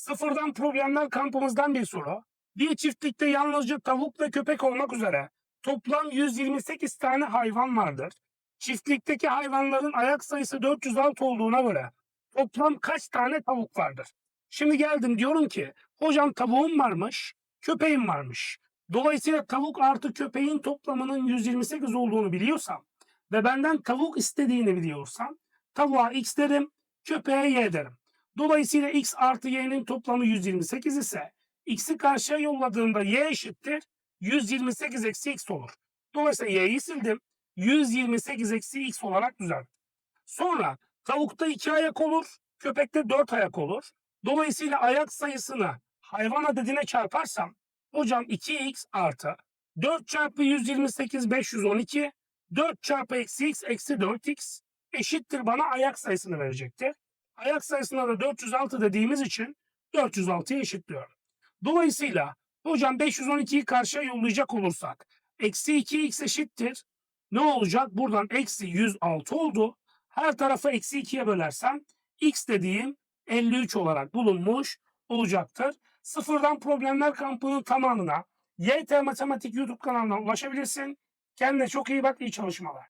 Sıfırdan problemler kampımızdan bir soru. Bir çiftlikte yalnızca tavuk ve köpek olmak üzere toplam 128 tane hayvan vardır. Çiftlikteki hayvanların ayak sayısı 406 olduğuna göre toplam kaç tane tavuk vardır? Şimdi geldim diyorum ki hocam tavuğum varmış, köpeğim varmış. Dolayısıyla tavuk artı köpeğin toplamının 128 olduğunu biliyorsam ve benden tavuk istediğini biliyorsam tavuğa x derim, köpeğe y derim. Dolayısıyla x artı y'nin toplamı 128 ise x'i karşıya yolladığımda y eşittir 128 eksi x olur. Dolayısıyla y'yi sildim. 128 eksi x olarak düzelttim. Sonra tavukta 2 ayak olur, köpekte 4 ayak olur. Dolayısıyla ayak sayısını hayvan adedine çarparsam hocam 2x artı 4 çarpı 128 512 4 çarpı eksi x eksi 4x eşittir bana ayak sayısını verecektir. Ayak sayısına da 406 dediğimiz için 406'ya eşitliyorum. Dolayısıyla hocam 512'yi karşıya yollayacak olursak eksi 2x eşittir. Ne olacak? Buradan eksi 106 oldu. Her tarafı eksi 2'ye bölersem x dediğim 53 olarak bulunmuş olacaktır. Sıfırdan Problemler kampının tamamına YT Matematik YouTube kanalına ulaşabilirsin. Kendine çok iyi bak, iyi çalışmalar.